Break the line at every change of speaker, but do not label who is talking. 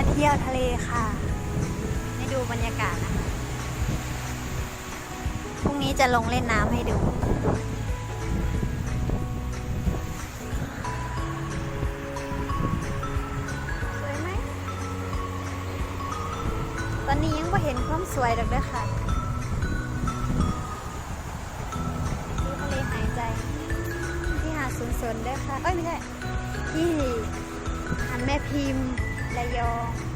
มาเที่ยวทะเลค่ะ ให้ดูบรรยากาศนะคะ พรุ่งนี้จะลงเล่นน้ำให้ดู สวยไหม ตอนนี้ยังไม่เห็นความสวยดอกเด้อค่ะดูทะเลหายใจ ที่หาดสุนสนเด้อค่ะ เอ้ยไม่ใช่ ที่หันแม่พิมพ์ ระยอง